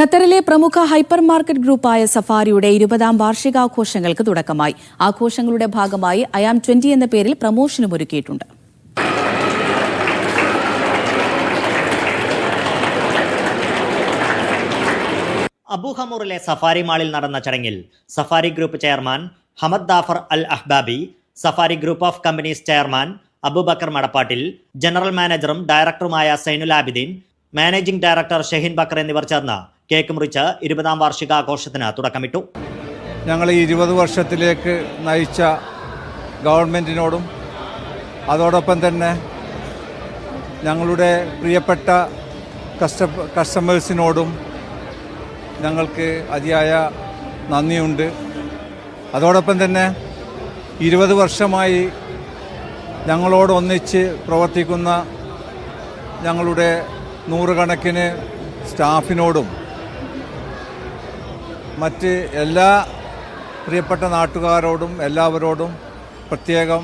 ഖത്തറിലെ പ്രമുഖ hyper market ഗ്രൂപ്പായ സഫാരിയുടെ ഇരുപതാം വാർഷികാഘോഷങ്ങൾക്ക് തുടക്കമായി. ആഘോഷങ്ങളുടെ ഭാഗമായി അയാം ട്വന്റി എന്ന പേരിൽ പ്രമോഷനും ഒരുക്കിയിട്ടുണ്ട്. അബുഹമൂറിലെ സഫാരി മാളിൽ നടന്ന ചടങ്ങിൽ Safari group chairman Hamad Dhafer Al Ahbabi Safari group of companies chairman Abubacker Madappattil general മാനേജറും ഡയറക്ടറുമായ സൈനുൽ ആബിദീൻ മാനേജിംഗ് ഡയറക്ടർ ഷെഹിൻ ബക്കർ എന്നിവർ ചേർന്ന് കേക്ക് മുറിച്ച് ഇരുപതാം വാർഷികാഘോഷത്തിന് തുടക്കമിട്ടു. ഞങ്ങൾ ഈ ഇരുപത് വർഷത്തിലേക്ക് നയിച്ച ഗവൺമെന്റിനോടും അതോടൊപ്പം തന്നെ ഞങ്ങളുടെ പ്രിയപ്പെട്ട കസ്റ്റ കസ്റ്റമേഴ്സിനോടും ഞങ്ങൾക്ക് അതിയായ നന്ദിയുണ്ട്. അതോടൊപ്പം തന്നെ ഇരുപത് വർഷമായി ഞങ്ങളോടൊന്നിച്ച് പ്രവർത്തിക്കുന്ന ഞങ്ങളുടെ നൂറുകണക്കിന് സ്റ്റാഫിനോടും മറ്റ് എല്ലാ പ്രിയപ്പെട്ട നാട്ടുകാരോടും എല്ലാവരോടും പ്രത്യേകം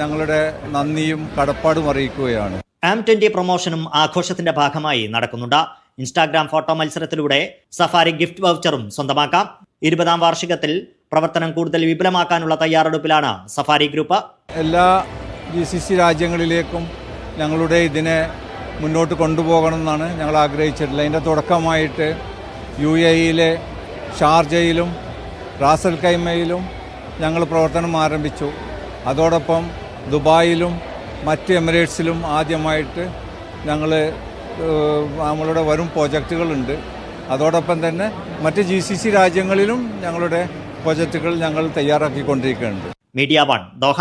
ഞങ്ങളുടെ നന്ദിയും കടപ്പാടും അറിയിക്കുകയാണ്. ആം ട്വന്റി പ്രൊമോഷനും ആഘോഷത്തിന്റെ ഭാഗമായി നടക്കുന്നുണ്ട്. ഇൻസ്റ്റാഗ്രാം ഫോട്ടോ മത്സരത്തിലൂടെ സഫാരി ഗിഫ്റ്റ് വൗച്ചറും സ്വന്തമാക്കാം. ഇരുപതാം വാർഷികത്തിൽ പ്രവർത്തനം കൂടുതൽ വിപുലമാക്കാനുള്ള തയ്യാറെടുപ്പിലാണ് സഫാരി ഗ്രൂപ്പ് എല്ലാ ജി സി സി രാജ്യങ്ങളിലേക്കും ഞങ്ങളുടെ ഇതിനെ മുന്നോട്ട് കൊണ്ടുപോകണമെന്നാണ് ഞങ്ങൾ ആഗ്രഹിച്ചിട്ടുള്ളത്. അതിന്റെ തുടക്കമായിട്ട് യു എ ഇയിലെ ഷാർജയിലും റാസൽ കൈമയിലും ഞങ്ങൾ പ്രവർത്തനം ആരംഭിച്ചു. അതോടൊപ്പം ദുബായിലും മറ്റ് എമിറേറ്റ്സിലും ആദ്യമായിട്ട് ഞങ്ങൾ നമ്മളുടെ വരും പ്രോജക്റ്റുകളുണ്ട് അതോടൊപ്പം തന്നെ മറ്റ് ജി സി സി രാജ്യങ്ങളിലും ഞങ്ങളുടെ പ്രോജക്റ്റുകൾ ഞങ്ങൾ തയ്യാറാക്കിക്കൊണ്ടിരിക്കുന്നുണ്ട് മീഡിയ വൺ ദോഹ.